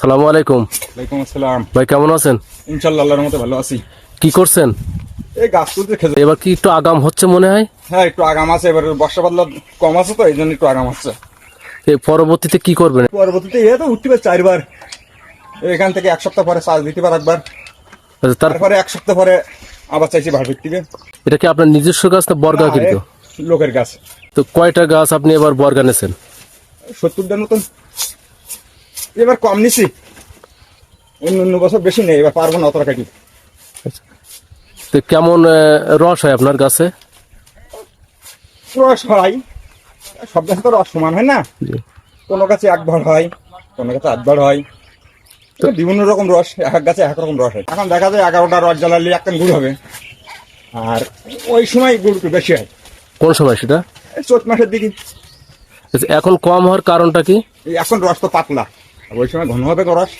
সালামু আলাইকুম। ওয়ালাইকুম আসসালাম। ভাই কেমন আছেন? ইনশাল্লাহ আল্লাহর মতো ভালো আছি। কি করছেন? এই গাছ তুলতে খেতে এবার কি একটু আগাম হচ্ছে মনে হয়? হ্যাঁ একটু আগাম আছে এবার বর্ষা বাদলা কম আছে তো এই জন্য একটু আগাম আছে এ পরবর্তীতে কি করবেন? পরবর্তীতে এ তো উঠতে পারে চারবার। এখান থেকে এক সপ্তাহ পরে চার্জ দিতে পারে একবার। আচ্ছা, তারপরে এক সপ্তাহ পরে আবার চাইছি ভাড় থেকে এটা কি আপনার নিজস্ব গাছ না বর্গা কিন্তু লোকের গাছ। তো কয়টা গাছ আপনি এবার বর্গা নেছেন? সত্তরটার মতন এবার কম নিছি। অন্য অন্য বছর বেশি নেই এবার পারব না অতটা কাটি তো কেমন রস হয় আপনার গাছে? রস হয়। সব গাছে তো রস সমান হয় না। কোনো গাছে এক ভর হয় কোনো গাছে আধ ভর হয়। তো বিভিন্ন রকম রস এক এক গাছে এক রকম রস হয়। এখন দেখা যায় এগারোটা রস জ্বালালে একটা গুড় হবে। আর ওই সময় গুড় একটু বেশি হয়। কোন সময় সেটা? এই চৈত মাসের দিকে। আচ্ছা, এখন কম হওয়ার কারণটা কি? এই এখন রস তো পাতলা। আর ওই সময় ঘনভাবে হবে তো রস